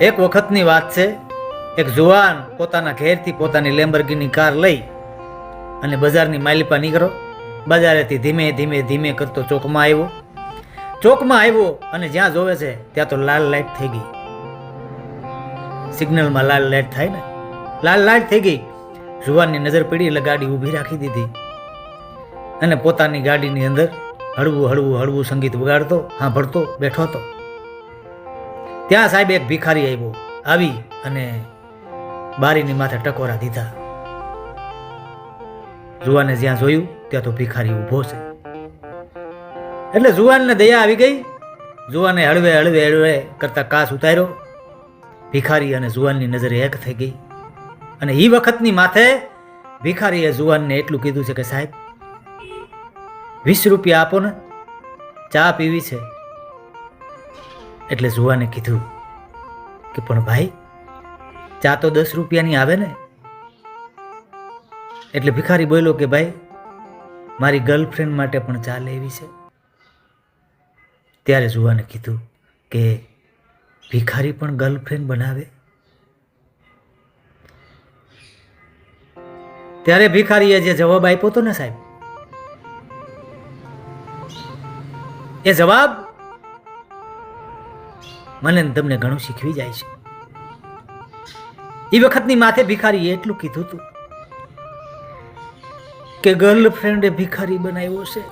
એક વખતની વાત છે, એક જુવાન પોતાના ઘેરથી પોતાની લેમ્બરગીની કાર લઈ અને બજારની માલિપા નીકળો. બજારેથી ધીમે ધીમે ધીમે કરતો ચોકમાં આવ્યો. ચોકમાં આવ્યો અને જ્યાં જોવે છે, ત્યાં તો લાલ લાઈટ થઈ ગઈ. સિગ્નલમાં લાલ લાઈટ થાય ને? લાલ લાઈટ થઈ ગઈ. જુવાનની નજર પડી એટલે ગાડી ઊભી રાખી દીધી. અને પોતાની ગાડીની અંદર હળવું હળવું હળવું સંગીત વગાડતો સાંભળતો બેઠો હતો ત્યાં સાહેબ એક ભિખારી આવ્યો. આવી અને બારીની માથે ટકોરા દીધા. જુવાને જ્યાં જોયું, ત્યાં તો ભિખારી ઊભો છે. એટલે જુવાનને દયા આવી ગઈ. જુવાને હળવે હળવે હળવે કરતા કાસ ઉતાર્યો. ભિખારી અને જુવાનની નજરે એક થઈ ગઈ. અને એ વખતની માથે ભિખારીએ જુવાનને એટલું કીધું છે કે સાહેબ, વીસ રૂપિયા આપો ને, ચા પીવી છે. એટલે જુવાને કીધું કે, પણ ભાઈ, ચા તો દસ રૂપિયાની આવે ને? એટલે ભિખારી બોલ્યો કે, ભાઈ, મારી ગર્લફ્રેન્ડ માટે પણ ચા લેવી છે. ત્યારે જુવાને કીધું કે, ભિખારી પણ ગર્લફ્રેન્ડ બનાવે. ત્યારે ભિખારીએ જે જવાબ આપ્યો હતો ને સાહેબ? એ જવાબ મને તમને ઘણું શીખવી જાય છે. એ વખતની માથે ભિખારીએ એટલું કીધું હતું કે ગર્લફ્રેન્ડે ભિખારી બનાવ્યો છે.